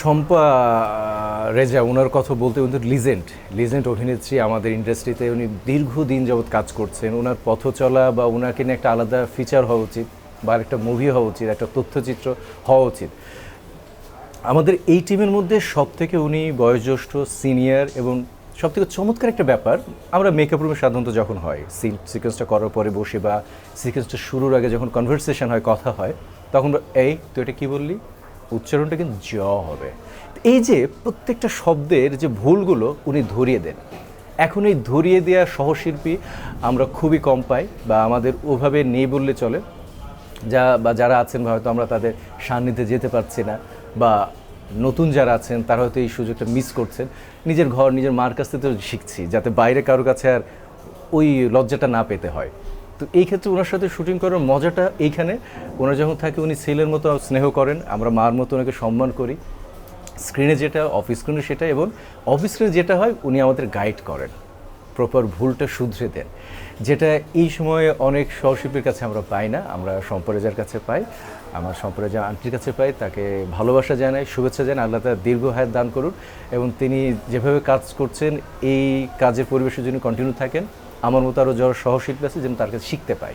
শম্পা রেজা ওনার কথা বলতে কিন্তু লিজেন্ড। লিজেন্ড অভিনেত্রী আমাদের ইন্ডাস্ট্রিতে, উনি দীর্ঘদিন যাবৎ কাজ করছেন। ওনার পথ চলা বা ওনাকে নিয়ে একটা আলাদা ফিচার হওয়া উচিত বা একটা মুভি হওয়া উচিত, একটা তথ্যচিত্র হওয়া উচিত। আমাদের এই টিমের মধ্যে সব থেকে উনি বয়োজ্যেষ্ঠ সিনিয়র এবং সব থেকে চমৎকার একটা ব্যাপার, আমরা মেকআপ রুমে সাধারণত যখন হয় সিন সিকোয়েন্সটা করার পরে বসে বা সিকোয়েন্সটা শুরুর আগে যখন কনভারসেশন হয়, কথা হয়, তখন এই, তুই এটা কী বললি? উচ্চারণটা কিন্তু জ হবে। এই যে প্রত্যেকটা শব্দের যে ভুলগুলো উনি ধরিয়ে দেন। এখন এই ধরিয়ে দেওয়া সহশিল্পী আমরা খুবই কম পাই বা আমাদের ওভাবে নেই বললে চলে। যা বা যারা আছেন হয়তো আমরা তাদের সান্নিধ্যে যেতে পারছি না বা নতুন যারা আছেন তারা হয়তো এই সুযোগটা মিস করছেন। নিজের ঘর, নিজের মার কাছ থেকে তো শিখছি যাতে বাইরে কারোর কাছে আর ওই লজ্জাটা না পেতে হয়। তো এই ক্ষেত্রে ওনার সাথে শুটিং করার মজাটা এইখানে। ওনার যখন থাকে, উনি ছেলের মতো স্নেহ করেন। আমরা মার মতো ওনাকে সম্মান করি। স্ক্রিনে যেটা অফিস স্ক্রিনে সেটা এবং অফিস স্ক্রিনে যেটা হয়, উনি আমাদের গাইড করেন। প্রপার ভুলটা শুধরে দেন। যেটা এই সময়ে অনেক সহশিল্পীর কাছে আমরা পাই না। আমরা সম্পরেজার কাছে পাই। আমার সম্পরেজা আন্টির কাছে পাই, তাকে ভালোবাসা জানাই, শুভেচ্ছা জানাই, আল্লাহ তার দীর্ঘ হায়াত দান করুন। এবং তিনি যেভাবে কাজ করছেন, এই কাজের পরিবেশের জন্য কন্টিনিউ থাকেন। আমার মতো আরও যারা সহশিল্পী আছে যেন তার কাছে শিখতে পাই